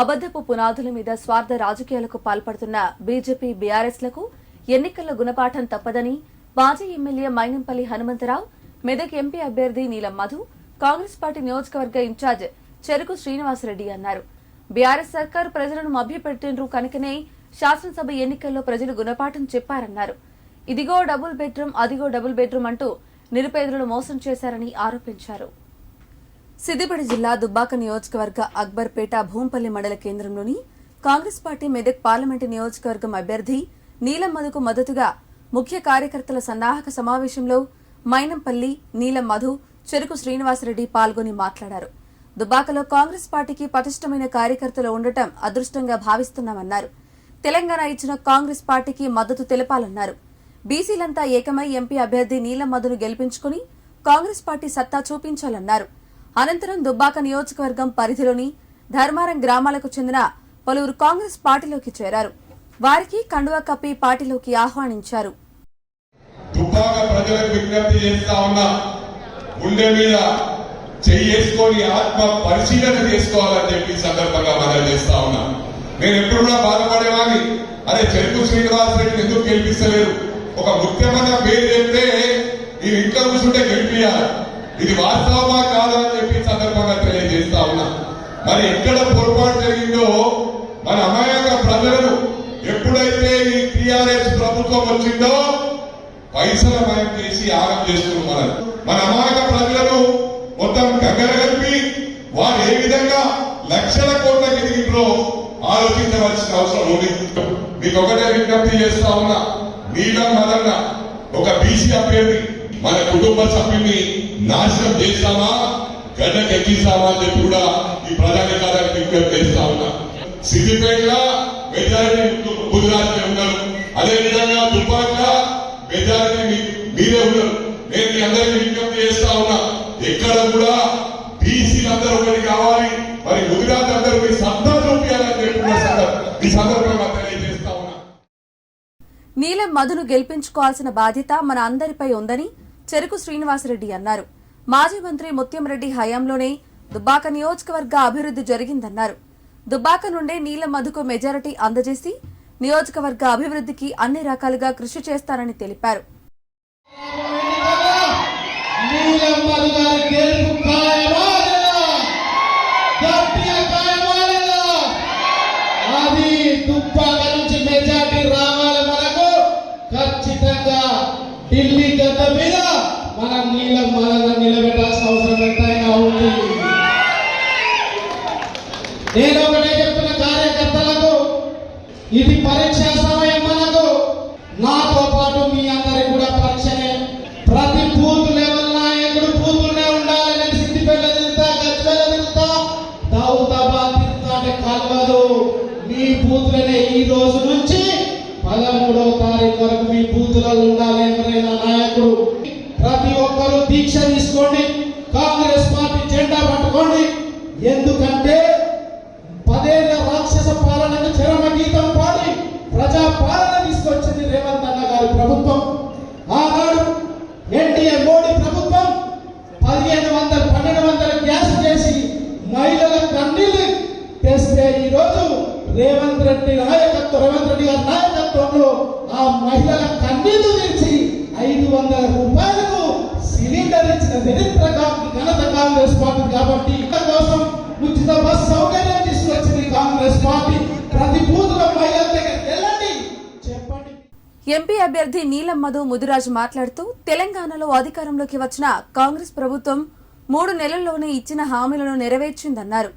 అబద్దపు పునాదుల మీద స్వార్థ రాజకీయాలకు పాల్పడుతున్న బీజేపీ బీఆర్ఎస్లకు ఎన్నికల గుణపాఠం తప్పదని మాజీ ఎమ్మెల్యే మైనంపల్లి హనుమంతరావు మెదక్ ఎంపీ అభ్యర్థి నీలం మధు కాంగ్రెస్ పార్టీ నియోజకవర్గ ఇన్ఛార్జ్ చెరుకు శ్రీనివాసరెడ్డి అన్నారు. బీఆర్ఎస్ సర్కారు ప్రజలను మభ్యపెట్టిండ్రు కనుకనే శాసనసభ ఎన్నికల్లో ప్రజలు గుణపాఠం చెప్పారన్నారు. ఇదిగో డబుల్ బెడ్రూమ్ అదిగో డబుల్ బెడ్రూమ్ అంటూ నిరుపేదలను మోసం చేశారని ఆరోపించారు. సిద్దిపేట జిల్లా దుబ్బాక నియోజకవర్గ అక్బర్పేట భూంపల్లి మండల కేంద్రంలోని కాంగ్రెస్ పార్టీ మెదక్ పార్లమెంటు నియోజకవర్గం అభ్యర్థి నీలం మధుకు మద్దతుగా ముఖ్య కార్యకర్తల సన్నాహక సమావేశంలో మైనంపల్లి నీలం మధు చెరుకు శ్రీనివాసరెడ్డి పాల్గొని మాట్లాడారు. దుబ్బాకలో కాంగ్రెస్ పార్టీకి పటిష్టమైన కార్యకర్తలు ఉండటం అదృష్టంగా భావిస్తున్నామన్నారు. తెలంగాణ ఇచ్చిన కాంగ్రెస్ పార్టీకి మద్దతు తెలపాలన్నారు. బీసీలంతా ఏకమై ఎంపీ అభ్యర్థి నీలం మధును గెలిపించుకుని కాంగ్రెస్ పార్టీ సత్తా చూపించాలన్నారు. అనంతరం దుబ్బాక నియోజకవర్గం పరిధిలోని ధర్మారం గ్రామాలకు చెందిన పలువురు కాంగ్రెస్ పార్టీలోకి చేరారు. వారికి కండువా కప్పి పార్టీలోకి ఆహ్వానించారు. దుబ్బాక గుండె మీద చెయ్యేసుకొని ఆత్మ పరిశీలన చేసుకోవాలని చెప్పి సందర్భంగా మనం చేస్తా ఉన్నా. నేను ఎప్పుడు కూడా బాధపడేవాడిని. అరే చెరుకు శ్రీనివాస రెడ్డిని ఎందుకు గెలిపిస్తలేరు? ఒక ముఖ్యమైన పేరు చెప్తే నేను ఇంట్లో కూర్చుంటే గెలిపియాలి ఇది వాస్తవమా కాదా అని చెప్పి సందర్భంగా తెలియజేస్తా ఉన్నా. మరి ఎక్కడ పొరపాటు జరిగిందో మన అమాయక ప్రజలను ఎప్పుడైతే ఈ టిఆర్ఎస్ ప్రభుత్వం వచ్చిందో పైసల మయం చేసి ఆగం చేస్తున్నారు మనం మన అమాయక ప్రజలను మొత్తం గగ్గర కలిపి వారు ఏ విధంగా లక్షల కోట్ల ఎదిగింపులో ఆలోచించవలసిన అవసరం ఉంది. మీకు ఒకటే విజ్ఞప్తి చేస్తా ఉన్నా నీలం మదన్న ఒక బీసీ అభ్యర్థి మన కుటుంబ సభ్యుని నాశనం చేస్తామా? గడ్డకి ఎక్కిస్తామా అని చెప్పి కూడా ఈ ప్రధానికారానికి విజ్ఞప్తి చేస్తా ఉన్నా. సిద్దిపేటలో మెజారిటీ గుజరాత్ ఉన్నారు. అదే విధంగా దుబ్బాక మెజారిటీ మీరే ఉన్నారు. నేను మీ అందరికీ విజ్ఞప్తి చేస్తా ఉన్నా. ఎక్కడ కూడా బీసీలు అందరూ ఒకటి కావాలి. మరి గుజరాత్ అందరూ మీ సత్తా చూపించాలని చెప్పి ఈ సందర్భంగా తెలియజేస్తా ఉన్నా. నీలం మధును గెలిపించుకోవాల్సిన బాధ్యత మన అందరిపై ఉందని చెరుకు శ్రీనివాసరెడ్డి అన్నారు. మాజీ మంత్రి ముత్యంరెడ్డి హయాంలోనే దుబ్బాక నియోజకవర్గ అభివృద్ధి జరిగిందన్నారు. దుబ్బాక నుండే నీలం మధుకు మెజారిటీ అందజేసి నియోజకవర్గ అభివృద్ధికి అన్ని రకాలుగా కృషి చేస్తారని తెలిపారు. రావాలి మనకు. ఖచ్చితంగా ఢిల్లీ గడ్డ మీద మన నీళ్ళ నీలమ్మలను నిలబెట్టాల్సిన అవసరం ఎంతైనా ఉంది. నేను ఒకటే చెప్తున్న కార్యకర్తలకు ఇది పరీక్ష సమయం మనకు నాతో పాటు మీ అందరి కూడా పరీక్షనే. ప్రతి బూత్ లెవెల్ నాయకుడు బూతులనే ఉండాలి నేను సిద్దిపేట తింటా గజ్వేల తింటా. దౌతాబాద్ తింటా అంటే కలవదు. మీ బూతులనే ఈ రోజు నుంచి పదమూడవ తారీఖు వరకు మీ బూతులలో ఉండాలి ఎవరైనా నాయకుడు. ప్రతి ఒక్కరూ దీక్ష తీసుకోండి. కాంగ్రెస్ పార్టీ జెండా పట్టుకోండి. ఎందుకంటే పదేళ్ళ రాక్షస పాలనకు చరమ గీతం పాడి ప్రజా పాలన తీసుకొచ్చింది రేవంత్ అన్న గారి ప్రభుత్వం. ఆనాడు ఎన్డీఏ మోడీ ప్రభుత్వం పదిహేను వందల పన్నెండు వందల గ్యాస్ చేసి మహిళల కన్నీళ్ళు తెస్తే ఈ రోజు రేవంత్ రెడ్డి నాయకత్వం ఎంపీ అభ్యర్థి నీలం మధు ముదిరాజు మాట్లాడుతూ తెలంగాణలో అధికారంలోకి వచ్చిన కాంగ్రెస్ ప్రభుత్వం మూడు నెలల్లోనే ఇచ్చిన హామీలను నెరవేర్చిందన్నారు.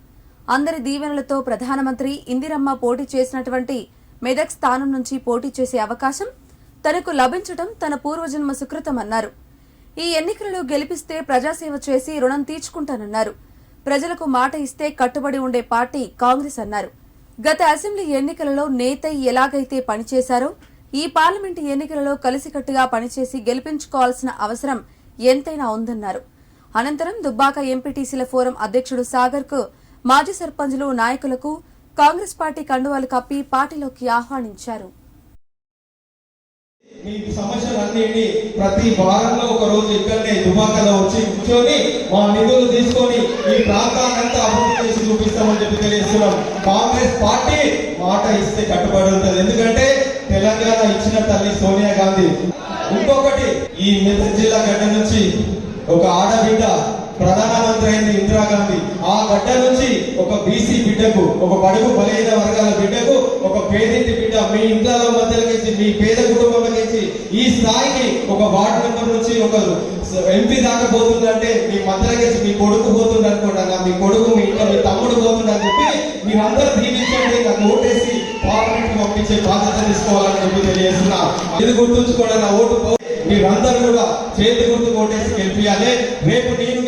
అందరి దీవెనలతో ప్రధానమంత్రి ఇందిరమ్మ పోటీ చేసినటువంటి మెదక్ స్థానం నుంచి పోటీ చేసే అవకాశం తనకు లభించడం తన పూర్వజన్మ సుకృతమన్నారు ఈ ఎన్నికలలో గెలిపిస్తే ప్రజాసేవ చేసి రుణం తీర్చుకుంటానన్నారు. ప్రజలకు మాట ఇస్తే కట్టుబడి ఉండే పార్టీ కాంగ్రెస్ అన్నారు. గత అసెంబ్లీ ఎన్నికలలో నేతై ఎలాగైతే పనిచేశారో ఈ పార్లమెంటు ఎన్నికలలో కలిసికట్టుగా పనిచేసి గెలిపించుకోవాల్సిన అవసరం ఎంతైనా ఉందన్నారు. అనంతరం దుబ్బాక ఎంపీటీసీల ఫోరం అధ్యక్షుడు సాగర్కు మాజీ సర్పంచులు నాయకులకు కాంగ్రెస్ పార్టీ కండువాలు కప్పి పార్టీలోకి ఆహ్వానించారు. మీ సమస్యలన్నింటినీ ప్రతి వారంలో ఒక రోజు ఇక్కడనే దుబాకలో వచ్చి కూర్చొని మా నిధులు తీసుకొని ఈ ప్రాంతాన్నంతా అభివృద్ధి చేసి చూపిస్తామని చెప్పి తెలియజేస్తున్నాం. కాంగ్రెస్ పార్టీ మాట ఇస్తే కట్టుబడి ఉంటుంది. ఎందుకంటే తెలంగాణ ఇచ్చిన తల్లి సోనియా గాంధీ. ఇంకొకటి ఈ మెదక్ జిల్లా గడ్డ నుంచి ఒక ఆడబిడ్డ ప్రధానమంత్రి అయింది ఇందిరాగాంధీ ఆ గడ్డ నుంచి ఒక బీసీ బిడ్డకు ఒక బడుగు బలహీన వర్గాల బిడ్డకు ఒక పేదింటి బిడ్డ మీ ఇంట్లో మధ్యలోకి మీ పేద కుటుంబంలోకి ఈ స్థాయికి ఒక వార్డు మెంబర్ నుంచి ఒక ఎంపీ దాకా పోతుందంటే మీ మధ్యలోకి మీ కొడుకు పోతుండ అనుకోండి మీ కొడుకు మీ ఇంట్లో మీ తమ్ముడు పోతుండ పార్లమెంట్ బాధ్యత తీసుకోవాలని చెప్పి తెలియజేస్తున్నా. ఇది గుర్తుంచుకోండి నా ఓటు మీరందరూ కూడా చేతి గుర్తు ఓటేసి గెలిపించాలి రేపు నేను